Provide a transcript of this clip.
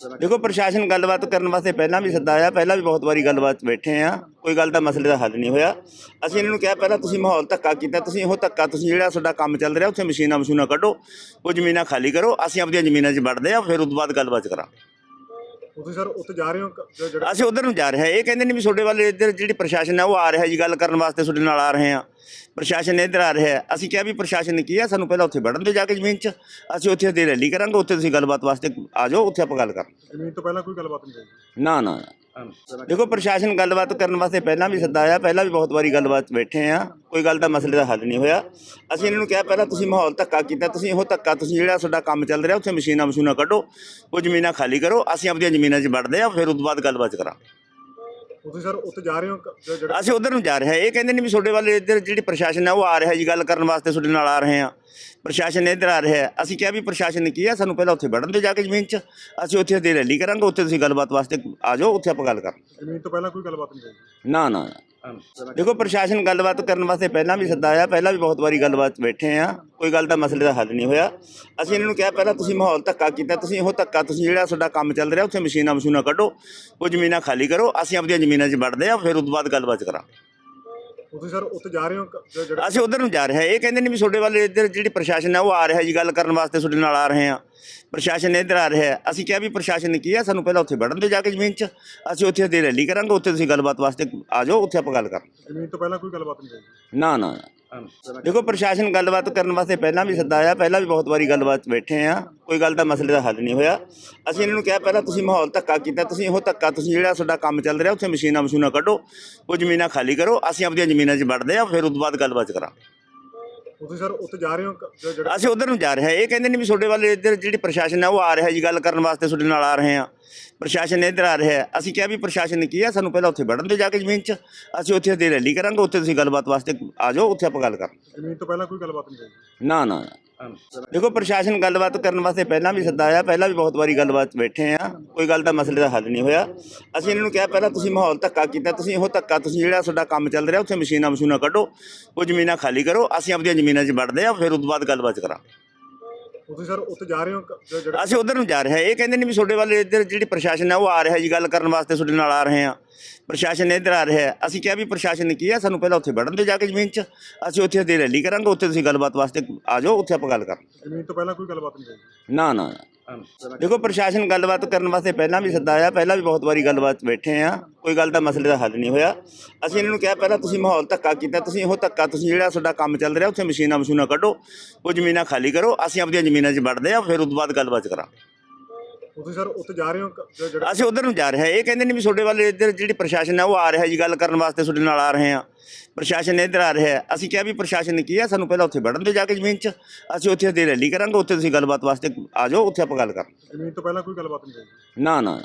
ਦੇਖੋ, ਪ੍ਰਸ਼ਾਸਨ ਗੱਲਬਾਤ ਕਰਨ ਵਾਸਤੇ ਪਹਿਲਾਂ ਵੀ ਸੱਦਾ ਆਇਆ, ਪਹਿਲਾਂ ਵੀ ਬਹੁਤ ਵਾਰੀ ਗੱਲਬਾਤ 'ਚ ਬੈਠੇ ਆ ਕੋਈ ਗੱਲ ਦਾ ਮਸਲੇ ਦਾ ਹੱਲ ਨਹੀਂ ਹੋਇਆ। ਅਸੀਂ ਇਹਨਾਂ ਨੂੰ ਕਿਹਾ, ਪਹਿਲਾਂ ਤੁਸੀਂ ਮਾਹੌਲ ਧੱਕਾ ਕੀਤਾ, ਤੁਸੀਂ ਉਹ ਧੱਕਾ, ਤੁਸੀਂ ਜਿਹੜਾ ਤੁਹਾਡਾ ਕੰਮ ਚੱਲ ਰਿਹਾ, ਉੱਥੇ ਮਸ਼ੀਨਾਂ ਮਸ਼ੀਨਾਂ ਕੱਢੋ, ਉਹ ਜ਼ਮੀਨਾਂ ਖਾਲੀ ਕਰੋ, ਅਸੀਂ ਆਪਣੀਆਂ ਜ਼ਮੀਨਾਂ 'ਚ ਵੜਦੇ ਆ ਫਿਰ ਉਸ ਤੋਂ ਬਾਅਦ ਗੱਲਬਾਤ ਕਰਾਂ ਤੁਸੀਂ ਸਰ ਉੱਥੇ ਜਾ ਰਹੇ ਹੋ ਕ- ਜ- ਜਿਹੜਾ ਅਸੀਂ ਉਧਰ ਨੂੰ ਜਾ ਰਹੇ ਹਾਂ। ਇਹ ਕਹਿੰਦੇ ਨੇ ਵੀ ਤੁਹਾਡੇ ਵੱਲ ਇੱਧਰ ਜਿਹੜੀ ਪ੍ਰਸ਼ਾਸਨ ਹੈ ਉਹ ਆ ਰਿਹਾ ਜੀ ਗੱਲ ਕਰਨ ਵਾਸਤੇ ਤੁਹਾਡੇ ਨਾਲ ਆ ਰਹੇ ਆ ਪ੍ਰਸ਼ਾਸਨ ਇੱਧਰ ਆ ਰਿਹਾ ਹੈ। ਅਸੀਂ ਕਿਹਾ ਵੀ ਪ੍ਰਸ਼ਾਸਨ ਨੇ ਕੀ ਹੈ ਸਾਨੂੰ ਪਹਿਲਾਂ ਉੱਥੇ ਵੜਨ ਦੇ ਜਾ ਕੇ ਜ਼ਮੀਨ 'ਚ। ਅਸੀਂ ਉੱਥੇ ਦੇ ਰੈਲੀ ਕਰਾਂਗੇ ਉੱਥੇ ਤੁਸੀਂ ਗੱਲਬਾਤ ਵਾਸਤੇ ਆ ਜਾਓ ਉੱਥੇ ਆਪਾਂ ਗੱਲ ਕਰਾਂਗੇ। ਜ਼ਮੀਨ ਤੋਂ ਪਹਿਲਾਂ ਕੋਈ ਗੱਲਬਾਤ ਨਹੀਂ ਹੋਈ। ਨਾ ਨਾ। ਦੇਖੋ, ਪ੍ਰਸ਼ਾਸਨ ਗੱਲਬਾਤ ਕਰਨ ਵਾਸਤੇ ਪਹਿਲਾਂ ਵੀ ਸੱਦਾ ਆਇਆ, ਪਹਿਲਾਂ ਵੀ ਬਹੁਤ ਵਾਰੀ ਗੱਲਬਾਤ 'ਚ ਬੈਠੇ ਆ। ਕੋਈ ਗੱਲ ਦਾ ਮਸਲੇ ਦਾ ਹੱਲ ਨਹੀਂ ਹੋਇਆ। ਅਸੀਂ ਇਹਨਾਂ ਨੂੰ ਕਿਹਾ, ਪਹਿਲਾਂ ਤੁਸੀਂ ਮਾਹੌਲ ਧੱਕਾ ਕੀਤਾ, ਤੁਸੀਂ ਉਹ ਧੱਕਾ, ਤੁਸੀਂ ਜਿਹੜਾ ਤੁਹਾਡਾ ਕੰਮ ਚੱਲ ਰਿਹਾ, ਉੱਥੇ ਮਸ਼ੀਨਾਂ ਮਸ਼ੀਨਾਂ ਕੱਢੋ ਉਹ ਜ਼ਮੀਨਾਂ ਖਾਲੀ ਕਰੋ, ਅਸੀਂ ਆਪਣੀਆਂ ਜ਼ਮੀਨਾਂ 'ਚ ਵੜਦੇ ਆ, ਫਿਰ ਉਸ ਤੋਂ ਬਾਅਦ ਗੱਲਬਾਤ ਕਰਾਂ ਤੁਸੀਂ ਸਰ ਉੱਥੇ ਜਾ ਰਹੇ ਹੋ ਕ- ਜ- ਜਿਹੜਾ ਅਸੀਂ ਉਧਰ ਨੂੰ ਜਾ ਰਹੇ ਹਾਂ। ਇਹ ਕਹਿੰਦੇ ਨੇ ਵੀ ਤੁਹਾਡੇ ਵੱਲ ਇੱਧਰ ਜਿਹੜੀ ਪ੍ਰਸ਼ਾਸਨ ਹੈ ਉਹ ਆ ਰਿਹਾ ਜੀ ਗੱਲ ਕਰਨ ਵਾਸਤੇ ਤੁਹਾਡੇ ਨਾਲ ਆ ਰਹੇ ਆ ਪ੍ਰਸ਼ਾਸਨ ਇੱਧਰ ਆ ਰਿਹਾ ਹੈ। ਅਸੀਂ ਕਿਹਾ ਵੀ ਪ੍ਰਸ਼ਾਸਨ ਨੇ ਕੀ ਹੈ ਸਾਨੂੰ ਪਹਿਲਾਂ ਉੱਥੇ ਵੜਨ ਦੇ ਜਾ ਕੇ ਜ਼ਮੀਨ 'ਚ। ਅਸੀਂ ਉੱਥੇ ਦੇ ਰੈਲੀ ਕਰਾਂਗੇ ਉੱਥੇ ਤੁਸੀਂ ਗੱਲਬਾਤ ਵਾਸਤੇ ਆ ਜਾਓ ਉੱਥੇ ਆਪਾਂ ਗੱਲ ਕਰਾਂਗੇ ਜ਼ਮੀਨ ਤੋਂ ਪਹਿਲਾਂ ਕੋਈ ਗੱਲਬਾਤ ਨਹੀਂ ਹੋਈ। ਨਾ ਨਾ। ਦੇਖੋ, ਪ੍ਰਸ਼ਾਸਨ ਗੱਲਬਾਤ ਕਰਨ ਵਾਸਤੇ ਪਹਿਲਾਂ ਵੀ ਸੱਦਾ ਆਇਆ, ਪਹਿਲਾਂ ਵੀ ਬਹੁਤ ਵਾਰੀ ਗੱਲਬਾਤ 'ਚ ਬੈਠੇ ਆ। ਕੋਈ ਗੱਲ ਦਾ ਮਸਲੇ ਦਾ ਹੱਲ ਨਹੀਂ ਹੋਇਆ। ਅਸੀਂ ਇਹਨਾਂ ਨੂੰ ਕਿਹਾ, ਪਹਿਲਾਂ ਤੁਸੀਂ ਮਾਹੌਲ ਧੱਕਾ ਕੀਤਾ, ਤੁਸੀਂ ਉਹ ਧੱਕਾ, ਤੁਸੀਂ ਜਿਹੜਾ ਤੁਹਾਡਾ ਕੰਮ ਚੱਲ ਰਿਹਾ, ਉੱਥੇ ਮਸ਼ੀਨਾਂ ਮਸ਼ੀਨਾਂ ਕੱਢੋ, ਉਹ ਜ਼ਮੀਨਾਂ ਖਾਲੀ ਕਰੋ, ਅਸੀਂ ਆਪਣੀਆਂ ਜ਼ਮੀਨਾਂ 'ਚ ਵੜਦੇ ਆ, ਫਿਰ ਉਸ ਤੋਂ ਬਾਅਦ ਗੱਲਬਾਤ ਕਰਾਂਗੇ। ਤੁਸੀਂ ਸਰ ਉੱਥੇ ਜਾ ਰਹੇ ਹੋ ਕ- ਜ- ਜਿਹੜਾ ਅਸੀਂ ਉਧਰ ਨੂੰ ਜਾ ਰਹੇ ਹਾਂ। ਇਹ ਕਹਿੰਦੇ ਨੇ ਵੀ ਤੁਹਾਡੇ ਵੱਲ ਇੱਧਰ ਜਿਹੜੀ ਪ੍ਰਸ਼ਾਸਨ ਹੈ ਉਹ ਆ ਰਿਹਾ ਜੀ ਗੱਲ ਕਰਨ ਵਾਸਤੇ ਤੁਹਾਡੇ ਨਾਲ ਆ ਰਹੇ ਆ ਪ੍ਰਸ਼ਾਸਨ ਇੱਧਰ ਆ ਰਿਹਾ ਹੈ। ਅਸੀਂ ਕਿਹਾ ਵੀ ਪ੍ਰਸ਼ਾਸਨ ਨੇ ਕੀ ਹੈ ਸਾਨੂੰ ਪਹਿਲਾਂ ਉੱਥੇ ਵੜਨ ਦੇ ਜਾ ਕੇ ਜ਼ਮੀਨ 'ਚ। ਅਸੀਂ ਉੱਥੇ ਦੇ ਰੈਲੀ ਕਰਾਂਗੇ ਉੱਥੇ ਤੁਸੀਂ ਗੱਲਬਾਤ ਵਾਸਤੇ ਆ ਜਾਓ ਉੱਥੇ ਆਪਾਂ ਗੱਲ ਕਰਾਂਗੇ ਜ਼ਮੀਨ ਤੋਂ ਪਹਿਲਾਂ ਕੋਈ ਗੱਲਬਾਤ ਨਹੀਂ ਹੋਈ। ਨਾ ਨਾ। ਦੇਖੋ ਪ੍ਰਸ਼ਾਸਨ ਗੱਲਬਾਤ ਕਰਨ ਵਾਸਤੇ ਪਹਿਲਾਂ ਵੀ ਸੱਦਾ ਆਇਆ ਪਹਿਲਾਂ ਵੀ ਬਹੁਤ ਵਾਰੀ ਗੱਲਬਾਤ 'ਚ ਬੈਠੇ ਆ ਕੋਈ ਗੱਲ ਦਾ ਮਸਲੇ ਦਾ ਹੱਲ ਨਹੀਂ ਹੋਇਆ। ਅਸੀਂ ਇਹਨਾਂ ਨੂੰ ਕਿਹਾ ਪਹਿਲਾਂ ਤੁਸੀਂ ਮਾਹੌਲ ਧੱਕਾ ਕੀਤਾ ਤੁਸੀਂ ਉਹ ਧੱਕਾ ਤੁਸੀਂ ਜਿਹੜਾ ਤੁਹਾਡਾ ਕੰਮ ਚੱਲ ਰਿਹਾ ਉੱਥੇ ਮਸ਼ੀਨਾਂ ਮਸ਼ੀਨਾਂ ਕੱਢੋ ਉਹ ਜ਼ਮੀਨਾਂ ਖਾਲੀ ਕਰੋ ਅਸੀਂ ਆਪਣੀਆਂ ਜ਼ਮੀਨਾਂ 'ਚ ਵੜਦੇ ਆ ਫਿਰ ਉਸ ਤੋਂ ਬਾਅਦ ਗੱਲਬਾਤ ਕਰਾਂਗੇ। ਤੁਸੀਂ ਸਰ ਉੱਥੇ ਜਾ ਰਹੇ ਹੋ ਅਸੀਂ ਉਧਰ ਨੂੰ ਜਾ ਰਹੇ ਹਾਂ। ਇਹ ਕਹਿੰਦੇ ਨੇ ਵੀ ਤੁਹਾਡੇ ਵੱਲ ਇੱਧਰ ਜਿਹੜੀ ਪ੍ਰਸ਼ਾਸਨ ਹੈ ਉਹ ਆ ਰਿਹਾ ਜੀ ਗੱਲ ਕਰਨ ਵਾਸਤੇ ਤੁਹਾਡੇ ਨਾਲ ਆ ਰਹੇ ਆ ਪ੍ਰਸ਼ਾਸਨ ਇੱਧਰ ਆ ਰਿਹਾ। ਅਸੀਂ ਕਿਹਾ ਵੀ ਪ੍ਰਸ਼ਾਸਨ ਨੇ ਕੀ ਹੈ ਸਾਨੂੰ ਪਹਿਲਾਂ ਉੱਥੇ ਵੜਨ ਦੇ ਜਾ ਕੇ ਜ਼ਮੀਨ 'ਚ। ਅਸੀਂ ਉੱਥੇ ਦੇ ਰੈਲੀ ਕਰਾਂਗੇ ਉੱਥੇ ਤੁਸੀਂ ਗੱਲਬਾਤ ਵਾਸਤੇ ਆ ਜਾਓ ਉੱਥੇ ਆਪਾਂ ਗੱਲ ਕਰਾਂਗੇ ਜ਼ਮੀਨ ਤੋਂ ਪਹਿਲਾਂ ਕੋਈ ਗੱਲਬਾਤ ਨਹੀਂ ਹੋਈ। ਨਾ ਨਾ ਦੇਖੋ ਪ੍ਰਸ਼ਾਸਨ ਗੱਲਬਾਤ ਕਰਨ ਵਾਸਤੇ ਪਹਿਲਾਂ ਵੀ ਸੱਦਾ ਆਇਆ ਪਹਿਲਾਂ ਵੀ ਬਹੁਤ ਵਾਰੀ ਗੱਲਬਾਤ ਬੈਠੇ ਆ। ਕੋਈ ਗੱਲ ਦਾ ਮਸਲੇ ਦਾ ਹੱਲ ਨਹੀਂ ਹੋਇਆ। ਅਸੀਂ ਇਹਨਾਂ ਨੂੰ ਕਿਹਾ ਪਹਿਲਾਂ ਤੁਸੀਂ ਮਾਹੌਲ ਧੱਕਾ ਕੀਤਾ ਤੁਸੀਂ ਉਹ ਧੱਕਾ ਤੁਸੀਂ ਜਿਹੜਾ ਤੁਹਾਡਾ ਕੰਮ ਚੱਲ ਰਿਹਾ ਉੱਥੇ ਮਸ਼ੀਨਾਂ ਮਸ਼ੀਨਾਂ ਕੱਢੋ ਉਹ ਜ਼ਮੀਨਾਂ ਖਾਲੀ ਕਰੋ ਅਸੀਂ ਆਪਣੀਆਂ ਜ਼ਮੀਨਾਂ 'ਚ ਵੜਦੇ ਆ ਫਿਰ ਉਸ ਤੋਂ ਬਾਅਦ ਗੱਲਬਾਤ ਕਰਾਂਗੇ। ਤੁਸੀਂ ਸਰ ਉੱਥੇ ਜਾ ਰਹੇ ਹੋ ਕ- ਜ- ਜਿਹੜਾ ਅਸੀਂ ਉਧਰ ਨੂੰ ਜਾ ਰਹੇ ਹਾਂ। ਇਹ ਕਹਿੰਦੇ ਨੇ ਵੀ ਤੁਹਾਡੇ ਵੱਲ ਇੱਧਰ ਜਿਹੜੀ ਪ੍ਰਸ਼ਾਸਨ ਹੈ ਉਹ ਆ ਰਿਹਾ ਜੀ ਗੱਲ ਕਰਨ ਵਾਸਤੇ ਤੁਹਾਡੇ ਨਾਲ ਆ ਰਹੇ ਆ ਪ੍ਰਸ਼ਾਸਨ ਇੱਧਰ ਆ ਰਿਹਾ ਹੈ। ਅਸੀਂ ਕਿਹਾ ਵੀ ਪ੍ਰਸ਼ਾਸਨ ਨੇ ਕੀ ਹੈ ਸਾਨੂੰ ਪਹਿਲਾਂ ਉੱਥੇ ਵੜਨ ਦੇ ਜਾ ਕੇ ਜ਼ਮੀਨ 'ਚ। ਅਸੀਂ ਉੱਥੇ ਦੇ ਰੈਲੀ ਕਰਾਂਗੇ ਉੱਥੇ ਤੁਸੀਂ ਗੱਲਬਾਤ ਵਾਸਤੇ ਆ ਜਾਓ ਉੱਥੇ ਆਪਾਂ ਗੱਲ ਕਰਾਂਗੇ ਜ਼ਮੀਨ ਤੋਂ ਪਹਿਲਾਂ ਕੋਈ ਗੱਲਬਾਤ ਨਹੀਂ ਹੋਈ? ਨਾ ਨਾ। ਦੇਖੋ, ਪ੍ਰਸ਼ਾਸਨ ਗੱਲਬਾਤ ਕਰਨ ਵਾਸਤੇ ਪਹਿਲਾਂ ਵੀ ਸੱਦਾ ਆਇਆ, ਪਹਿਲਾਂ ਵੀ ਬਹੁਤ ਵਾਰੀ ਗੱਲਬਾਤ 'ਚ ਬੈਠੇ ਆ ਕੋਈ ਗੱਲ ਦਾ ਮਸਲੇ ਦਾ ਹੱਲ ਨਹੀਂ ਹੋਇਆ। ਅਸੀਂ ਇਹਨਾਂ ਨੂੰ ਕਿਹਾ, ਪਹਿਲਾਂ ਤੁਸੀਂ ਮਾਹੌਲ ਧੱਕਾ ਕੀਤਾ, ਤੁਸੀਂ ਉਹ ਧੱਕਾ, ਤੁਸੀਂ ਜਿਹੜਾ ਤੁਹਾਡਾ ਕੰਮ ਚੱਲ ਰਿਹਾ, ਉੱਥੇ ਮਸ਼ੀਨਾਂ ਮਸ਼ੀਨਾਂ ਕੱਢੋ, ਉਹ ਜ਼ਮੀਨਾਂ ਖਾਲੀ ਕਰੋ, ਅਸੀਂ ਆਪਣੀਆਂ ਜ਼ਮੀਨਾਂ 'ਚ ਵੜਦੇ ਆ ਫਿਰ ਉਸ ਤੋਂ ਬਾਅਦ ਗੱਲਬਾਤ ਕਰਾਂਗੇ। ਤੁਸੀਂ ਸਰ ਉੱਥੇ ਜਾ ਰਹੇ ਹੋ ਕ- ਜ- ਜਿਹੜਾ ਅਸੀਂ ਉਧਰ ਨੂੰ ਜਾ ਰਹੇ ਹਾਂ। ਇਹ ਕਹਿੰਦੇ ਨੇ ਵੀ ਤੁਹਾਡੇ ਵੱਲ ਇੱਧਰ ਜਿਹੜੀ ਪ੍ਰਸ਼ਾਸਨ ਹੈ ਉਹ ਆ ਰਿਹਾ ਜੀ ਗੱਲ ਕਰਨ ਵਾਸਤੇ ਤੁਹਾਡੇ ਨਾਲ ਆ ਰਹੇ ਆ ਪ੍ਰਸ਼ਾਸਨ ਇੱਧਰ ਆ ਰਿਹਾ ਹੈ। ਅਸੀਂ ਕਿਹਾ ਵੀ ਪ੍ਰਸ਼ਾਸਨ ਨੇ ਕੀ ਹੈ ਸਾਨੂੰ ਪਹਿਲਾਂ ਉੱਥੇ ਵੜਨ ਦੇ ਜਾ ਕੇ ਜ਼ਮੀਨ 'ਚ। ਅਸੀਂ ਉੱਥੇ ਦੇ ਰੈਲੀ ਕਰਾਂਗੇ ਉੱਥੇ ਤੁਸੀਂ ਗੱਲਬਾਤ ਵਾਸਤੇ ਆ ਜਾਓ ਉੱਥੇ ਆਪਾਂ ਗੱਲ ਕਰਾਂਗੇ। ਜ਼ਮੀਨ ਤੋਂ ਪਹਿਲਾਂ ਕੋਈ ਗੱਲਬਾਤ ਨਹੀਂ ਹੋਈ? ਨਾ ਨਾ।